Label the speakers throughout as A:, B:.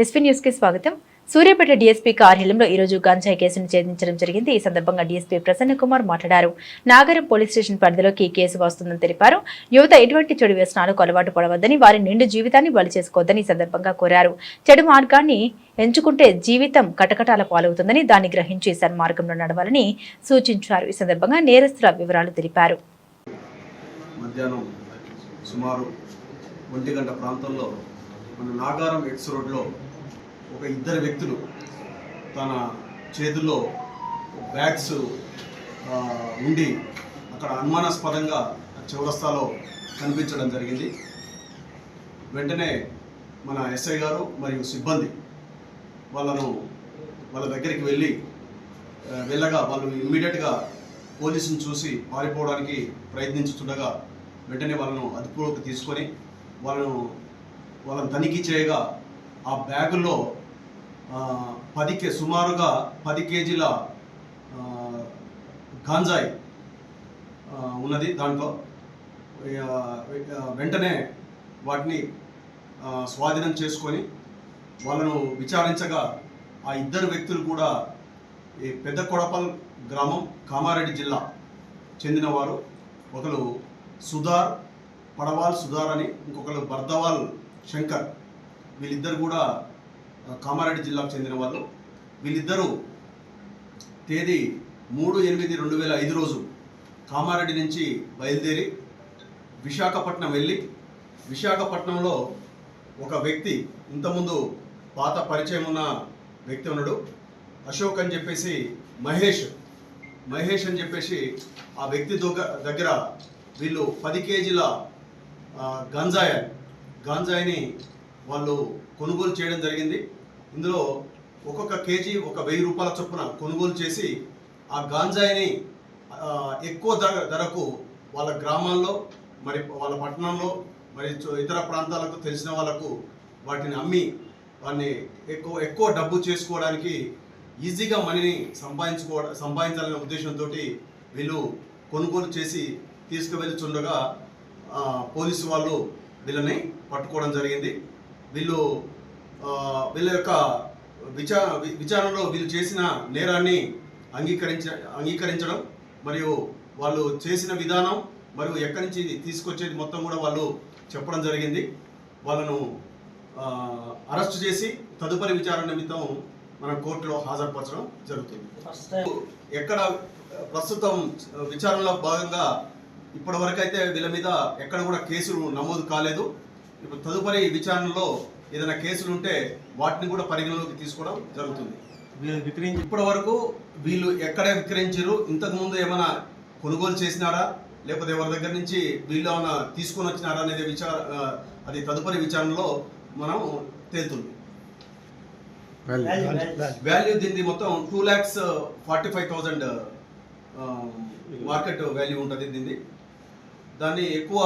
A: SP న్యూస్కి స్వాగతం. Suryapet DSP కార్యాలయంలో ఈ రోజు గంజాయి కేసును ఛేదించడం జరిగింది. ఈ సందర్భంగా డీఎస్పీ ప్రసన్న కుమార్ మాట్లాడారు. నాగరం పోలీస్ స్టేషన్ పరిధిలోకి ఈ కేసు వస్తుందని తెలిపారు. యువత ఎటువంటి చెడు వ్యసనాలకు అలవాటు పడవద్దని వారి నిండు జీవితాన్ని బలి చేసుకోవద్దని ఈ సందర్భంగా కోరారు. చెడు మార్గాన్ని ఎంచుకుంటే జీవితం కటకటాల పాలవుతుందని దాన్ని గ్రహించి సన్మార్గంలో నడవాలని సూచించారు. ఈ సందర్భంగా నేరస్తుల వివరాలు తెలిపారు.
B: మధ్యాహ్నం సుమారు ఒంటి గంట ప్రాంతంలో మన నాగారం ఎక్స్ రోడ్లో ఒక ఇద్దరు వ్యక్తులు తన చేతుల్లో బ్యాగ్స్ ఉండి అక్కడ అనుమానాస్పదంగా చౌరస్తాలో కనిపించడం జరిగింది. వెంటనే మన ఎస్ఐ గారు మరియు సిబ్బంది వాళ్ళను వాళ్ళ దగ్గరికి వెళ్ళి వెళ్ళగా వాళ్ళు ఇమ్మీడియట్గా పోలీసును చూసి పారిపోవడానికి ప్రయత్నించుతుండగా వెంటనే వాళ్ళను అదుపులోకి తీసుకొని వాళ్ళను వాళ్ళని తనిఖీ చేయగా ఆ బ్యాగులో పది కే సుమారుగా పది కేజీల గాంజాయి ఉన్నది దాంట్లో. వెంటనే వాటిని స్వాధీనం చేసుకొని వాళ్ళను విచారించగా ఆ ఇద్దరు వ్యక్తులు కూడా ఈ పెద్ద కొడపల్ గ్రామం కామారెడ్డి జిల్లా చెందినవారు. ఒకరు సుధార్ పడవాల్ సుధార్ అని ఇంకొకరు బర్దవాల్ శంకర్ వీళ్ళిద్దరు కూడా కామారెడ్డి జిల్లాకు చెందిన వాళ్ళు. వీళ్ళిద్దరూ తేదీ మూడు ఎనిమిది రెండు వేల ఐదు రోజు కామారెడ్డి నుంచి బయలుదేరి విశాఖపట్నం వెళ్ళి విశాఖపట్నంలో ఒక వ్యక్తి ఇంతకుముందు పాత పరిచయం ఉన్న వ్యక్తి ఉన్నాడు అశోక్ అని చెప్పేసి మహేష్. మహేష్ అని చెప్పేసి ఆ వ్యక్తి దగ్గర దగ్గర వీళ్ళు పది కేజీల ఆ, గంజాయి గాంజాయిని వాళ్ళు కొనుగోలు చేయడం జరిగింది. ఇందులో ఒక్కొక్క కేజీ ఒక వెయ్యి రూపాయల చొప్పున కొనుగోలు చేసి ఆ గాంజాయిని ఎక్కువ ధర ధరకు వాళ్ళ గ్రామాల్లో మరి వాళ్ళ పట్టణంలో మరి ఇతర ప్రాంతాలకు తెలిసిన వాళ్ళకు వాటిని అమ్మి వాటిని ఎక్కువ ఎక్కువ డబ్బు చేసుకోవడానికి ఈజీగా మనీని సంపాదించుకోవడం సంపాదించాలనే ఉద్దేశంతో వీళ్ళు కొనుగోలు చేసి తీసుకువెళ్ళుచుండగా ఆ, పోలీసు వాళ్ళు వీళ్ళని పట్టుకోవడం జరిగింది. వీళ్ళు వీళ్ళ యొక్క విచా విచారణలో వీళ్ళు చేసిన నేరాన్ని అంగీకరించ అంగీకరించడం మరియు వాళ్ళు చేసిన విధానం మరియు ఎక్కడి నుంచి తీసుకొచ్చేది మొత్తం కూడా వాళ్ళు చెప్పడం జరిగింది. వాళ్ళను అరెస్ట్ చేసి తదుపరి విచారణ నిమిత్తం మన కోర్టులో హాజరుపరచడం జరుగుతుంది. ఎక్కడ ప్రస్తుతం విచారణలో భాగంగా ఇప్పటివరకైతే అయితే వీళ్ళ మీద ఎక్కడ కూడా కేసులు నమోదు కాలేదు. ఇప్పుడు తదుపరి విచారణలో ఏదైనా కేసులు ఉంటే వాటిని కూడా పరిగణలోకి తీసుకోవడం జరుగుతుంది. విక్రయించి ఇప్పటి వరకు వీళ్ళు ఎక్కడ విక్రయించారు? ఇంతకు ముందు ఏమైనా కొనుగోలు చేసినారా? లేకపోతే ఎవరి దగ్గర నుంచి వీళ్ళు ఏమైనా తీసుకొని వచ్చినారా అనేది విచార అది తదుపరి విచారణలో మనం తేలుతుంది. వాల్యూ దీన్ని మొత్తం two lakhs forty five thousand market value ఉంటుంది దీన్ని దాన్ని ఎక్కువ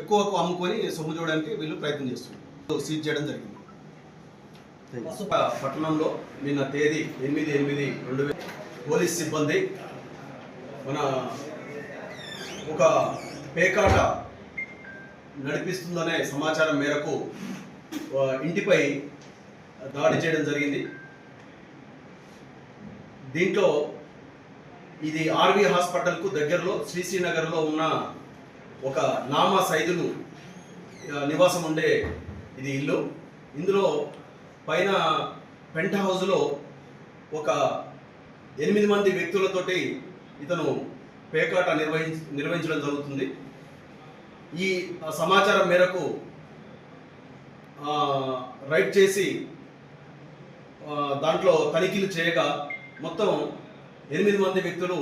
B: ఎక్కువ అమ్ముకొని సొమ్ము చూడడానికి వీళ్ళు ప్రయత్నం చేస్తున్నారు. సీజ్ చేయడం జరిగింది. పట్టణంలో నిన్న తేదీ ఎనిమిది ఎనిమిది రెండు వేల పోలీస్ సిబ్బంది మన ఒక పేకాట నడిపిస్తుందనే సమాచారం మేరకు ఇంటిపై దాడి చేయడం జరిగింది. దీంట్లో ఇది ఆర్వి హాస్పిటల్కు దగ్గరలో శ్రీశ్రీనగర్లో ఉన్న ఒక నామా సైదులు నివాసం ఉండే ఇది ఇల్లు. ఇందులో పైన పెంట్ హౌస్లో ఒక ఎనిమిది మంది వ్యక్తులతోటి ఇతను పేకాట నిర్వహించ నిర్వహించడం జరుగుతుంది. ఈ సమాచారం మేరకు రైట్ రైడ్ చేసి దాంట్లో తనిఖీలు చేయగా మొత్తం ఎనిమిది మంది వ్యక్తులు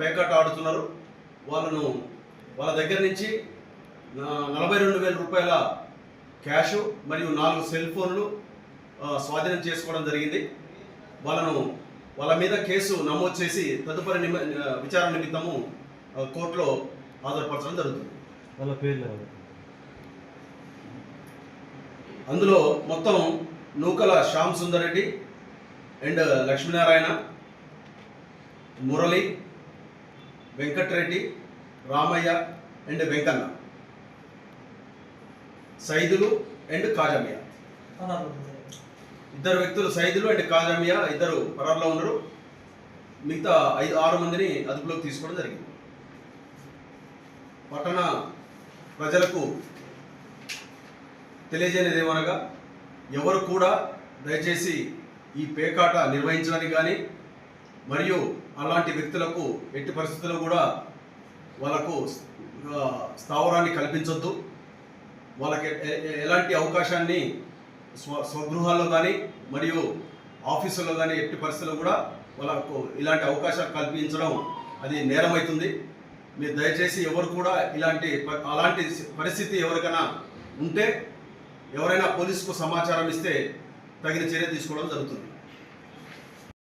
B: పేకాట ఆడుతున్నారు. వాళ్ళను వాళ్ళ దగ్గర నుంచి నలభై రెండు వేల రూపాయల క్యాష్ మరియు నాలుగు సెల్ ఫోన్లు స్వాధీనం చేసుకోవడం జరిగింది వాళ్ళను వాళ్ళ మీద కేసు నమోదు చేసి తదుపరి నిమ విచారణ నిమిత్తము కోర్టులో హాజరుపరచడం జరుగుతుంది
C: వాళ్ళ పేర్లు?
B: అందులో మొత్తం Nukala Shyam Sundar Reddy and Lakshminarayana Murali Venkatreddy Ramaiah and Venkanna. Saidulu and Kajamya. ఇద్దరు వ్యక్తులు సైదులు అండ్ కాజమ్య ఇద్దరు పరార్లో ఉన్నారు. మిగతా ఐదు ఆరు మందిని అదుపులోకి తీసుకోవడం జరిగింది. పట్టణ ప్రజలకు తెలియజేయనిది ఏమనగా ఎవరు కూడా దయచేసి ఈ పేకాట నిర్వహించడానికి కానీ మరియు అలాంటి వ్యక్తులకు ఎట్టి పరిస్థితుల్లో కూడా వాళ్ళకు స్థావరాన్ని కల్పించొద్దు. వాళ్ళకి ఎలాంటి అవకాశాన్ని స్వ స్వగృహాల్లో కానీ మరియు ఆఫీసుల్లో కానీ ఎట్టి పరిస్థితుల్లో కూడా వాళ్ళకు ఇలాంటి అవకాశాలు కల్పించడం అది నేరమవుతుంది మీరు దయచేసి ఎవరు కూడా ఇలాంటి ప- అలాంటి పరిస్థితి ఎవరికైనా ఉంటే ఎవరైనా పోలీసుకు సమాచారం ఇస్తే తగిన చర్య తీసుకోవడం జరుగుతుంది.